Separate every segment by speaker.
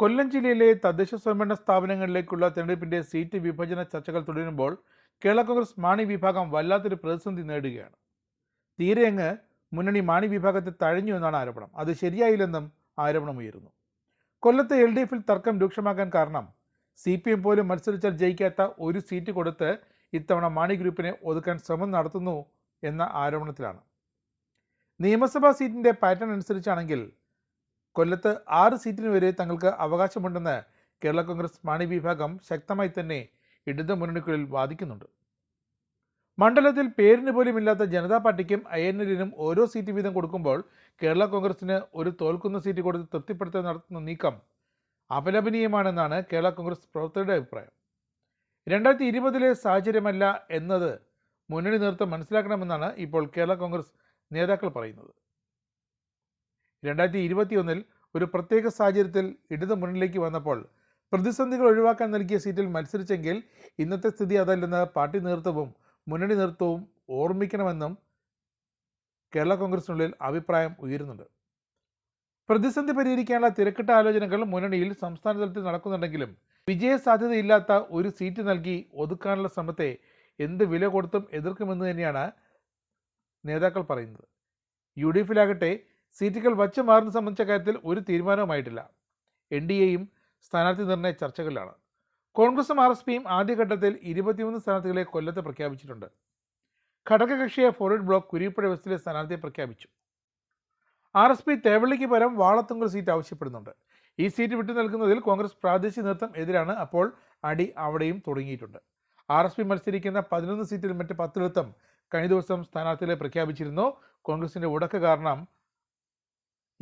Speaker 1: കൊല്ലം ജില്ലയിലെ തദ്ദേശ സ്വയംഭരണ സ്ഥാപനങ്ങളിലേക്കുള്ള തെരഞ്ഞെടുപ്പിന്റെ സീറ്റ് വിഭജന ചർച്ചകൾ തുടരുമ്പോൾ കേരള കോൺഗ്രസ് മാണി വിഭാഗം വല്ലാത്തൊരു പ്രതിസന്ധി നേടുകയാണ് തീരെ അങ്ങ് മുന്നണി മാണി വിഭാഗത്തെ തഴഞ്ഞു എന്നാണ് ആരോപണം അത് ശരിയായില്ലെന്നും ആരോപണമുയരുന്നു കൊല്ലത്തെ എൽ ഡി എഫിൽ തർക്കം രൂക്ഷമാക്കാൻ കാരണം സി പി എം പോലും മത്സരിച്ചാൽ ജയിക്കാത്ത ഒരു സീറ്റ് കൊടുത്ത് ഇത്തവണ മാണി ഗ്രൂപ്പിനെ ഒതുക്കാൻ ശ്രമം നടത്തുന്നു എന്ന ആരോപണത്തിലാണ് നിയമസഭാ സീറ്റിൻ്റെ പാറ്റേൺ അനുസരിച്ചാണെങ്കിൽ കൊല്ലത്ത് ആറ് സീറ്റിന് വരെ തങ്ങൾക്ക് അവകാശമുണ്ടെന്ന് കേരള കോൺഗ്രസ് മാണി വിഭാഗം ശക്തമായി തന്നെ ഇടത് മുന്നണിക്കുള്ളിൽ വാദിക്കുന്നുണ്ട് മണ്ഡലത്തിൽ പേരിന് പോലുമില്ലാത്ത ജനതാ പാർട്ടിക്കും ഐ എൻ എല്ലിനും ഓരോ സീറ്റ് വീതം കൊടുക്കുമ്പോൾ കേരള കോൺഗ്രസിന് ഒരു തോൽക്കുന്ന സീറ്റ് കൊടുത്ത് തൃപ്തിപ്പെടുത്താൻ നടത്തുന്ന നീക്കം അപലപനീയമാണെന്നാണ് കേരള കോൺഗ്രസ് പ്രവർത്തകരുടെ അഭിപ്രായം രണ്ടായിരത്തി ഇരുപതിലെ സാഹചര്യമല്ല എന്നത് മുന്നണി നേതൃത്വം മനസ്സിലാക്കണമെന്നാണ് ഇപ്പോൾ കേരള കോൺഗ്രസ് നേതാക്കൾ പറയുന്നത് രണ്ടായിരത്തി ഇരുപത്തിയൊന്നിൽ ഒരു പ്രത്യേക സാഹചര്യത്തിൽ ഇടത് മുന്നിലേക്ക് വന്നപ്പോൾ പ്രതിസന്ധികൾ ഒഴിവാക്കാൻ നൽകിയ സീറ്റിൽ മത്സരിച്ചെങ്കിൽ ഇന്നത്തെ സ്ഥിതി അതല്ലെന്ന് പാർട്ടി നേതൃത്വവും മുന്നണി നേതൃത്വവും ഓർമ്മിക്കണമെന്നും കേരള കോൺഗ്രസിനുള്ളിൽ അഭിപ്രായം ഉയരുന്നുണ്ട് പ്രതിസന്ധി പരിഹരിക്കാനുള്ള തിരക്കിട്ട ആലോചനകൾ മുന്നണിയിൽ സംസ്ഥാന തലത്തിൽ നടക്കുന്നുണ്ടെങ്കിലും വിജയസാധ്യതയില്ലാത്ത സാധ്യതയില്ലാത്ത ഒരു സീറ്റ് നൽകി ഒതുക്കാനുള്ള ശ്രമത്തെ എന്ത് വില കൊടുത്തും എതിർക്കുമെന്ന് തന്നെയാണ് നേതാക്കൾ പറയുന്നത് യു ഡി എഫിലാകട്ടെ സീറ്റുകൾ വച്ചു മാറുന്ന സംബന്ധിച്ച കാര്യത്തിൽ ഒരു തീരുമാനവുമായിട്ടില്ല എൻ ഡി എയും സ്ഥാനാർത്ഥി നിർണയ ചർച്ചകളിലാണ് കോൺഗ്രസും ആർ എസ് പിയും ആദ്യഘട്ടത്തിൽ ഇരുപത്തിമൂന്ന് സ്ഥാനാർത്ഥികളെ കൊല്ലത്ത് പ്രഖ്യാപിച്ചിട്ടുണ്ട് ഘടകകക്ഷിയെ ഫോർവേഡ് ബ്ലോക്ക് കുരിപ്പുഴ വെസ്റ്റിലെ സ്ഥാനാർത്ഥിയെ പ്രഖ്യാപിച്ചു ആർ എസ് പി തേവള്ളിക്ക് പരം വാളത്തുങ്കൽ സീറ്റ് ആവശ്യപ്പെടുന്നുണ്ട് ഈ സീറ്റ് വിട്ടു നൽകുന്നതിൽ കോൺഗ്രസ് പ്രാദേശിക നേതൃത്വം എതിരാണ് അപ്പോൾ അടി അവിടെയും തുടങ്ങിയിട്ടുണ്ട് ആർ എസ് പി മത്സരിക്കുന്ന പതിനൊന്ന് സീറ്റിൽ മറ്റ് പത്തിടത്തും കഴിഞ്ഞ ദിവസം സ്ഥാനാർത്ഥികളെ പ്രഖ്യാപിച്ചിരുന്നു കോൺഗ്രസിൻ്റെ ഉടക്ക കാരണം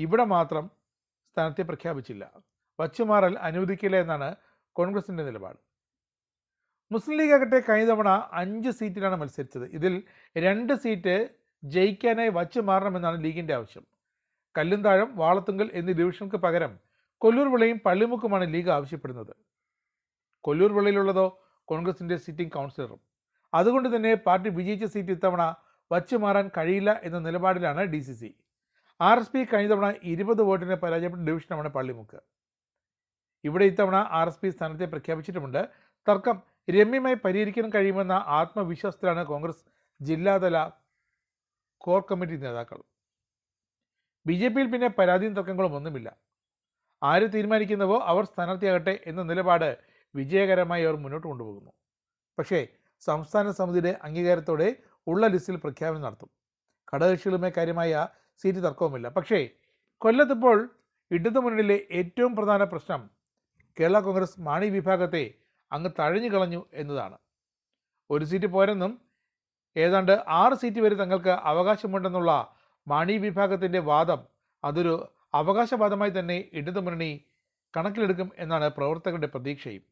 Speaker 1: ഇവിടെ മാത്രം സ്ഥാനത്തെ പ്രഖ്യാപിച്ചില്ല വച്ചുമാറൽ അനുവദിക്കില്ല എന്നാണ് കോൺഗ്രസിൻ്റെ നിലപാട് മുസ്ലിം ലീഗ് ആകട്ടെ കഴിഞ്ഞ തവണ അഞ്ച് സീറ്റിലാണ് മത്സരിച്ചത് ഇതിൽ രണ്ട് സീറ്റ് ജയിക്കാനായി വച്ചു മാറണമെന്നാണ് ലീഗിൻ്റെ ആവശ്യം കല്ലുന്താഴം വാളത്തുങ്കൽ എന്നീ ഡിവിഷനുകൾക്ക് പകരം കൊല്ലൂർ വിളയും പള്ളിമുക്കുമാണ് ലീഗ് ആവശ്യപ്പെടുന്നത് കൊല്ലൂർ വിളയിലുള്ളതോ കോൺഗ്രസിൻ്റെ സിറ്റിംഗ് കൗൺസിലറും അതുകൊണ്ട് തന്നെ പാർട്ടി വിജയിച്ച സീറ്റ് ഇത്തവണ വച്ചു മാറാൻ കഴിയില്ല എന്ന നിലപാടിലാണ് ഡി ആർ എസ് പി കഴിഞ്ഞ തവണ ഇരുപത് വോട്ടിന് പരാജയപ്പെട്ട ഡിവിഷനാണ് പള്ളിമുക്ക് ഇവിടെ ഇത്തവണ ആർ എസ് പി സ്ഥാനത്തെ പ്രഖ്യാപിച്ചിട്ടുമുണ്ട് തർക്കം രമ്യമായി പരിഹരിക്കാൻ കഴിയുമെന്ന ആത്മവിശ്വാസത്തിലാണ് കോൺഗ്രസ് ജില്ലാതല കോർ കമ്മിറ്റി നേതാക്കൾ ബി ജെ പിയിൽ പിന്നെ പരാതിയും തർക്കങ്ങളും ഒന്നുമില്ല ആര് തീരുമാനിക്കുന്നവോ അവർ സ്ഥാനാർത്ഥിയാകട്ടെ എന്ന നിലപാട് വിജയകരമായി അവർ മുന്നോട്ട് കൊണ്ടുപോകുന്നു പക്ഷേ സംസ്ഥാന സമിതിയുടെ അംഗീകാരത്തോടെ ഉള്ള ലിസ്റ്റിൽ പ്രഖ്യാപനം നടത്തും ഘടകകക്ഷികളുമായി കാര്യമായ സീറ്റ് തർക്കവുമില്ല പക്ഷേ കൊല്ലത്തിപ്പോൾ ഇടതുമുന്നണിയിലെ ഏറ്റവും പ്രധാന പ്രശ്നം കേരള കോൺഗ്രസ് മാണി വിഭാഗത്തെ അങ്ങ് തഴഞ്ഞു കളഞ്ഞു എന്നതാണ് ഒരു സീറ്റ് പോരെന്നും ഏതാണ്ട് ആറ് സീറ്റ് വരെ തങ്ങൾക്ക് അവകാശമുണ്ടെന്നുള്ള മാണി വിഭാഗത്തിൻ്റെ വാദം അതൊരു അവകാശവാദമായി തന്നെ ഇടതുമുന്നണി കണക്കിലെടുക്കും എന്നാണ് പ്രവർത്തകരുടെ പ്രതീക്ഷയും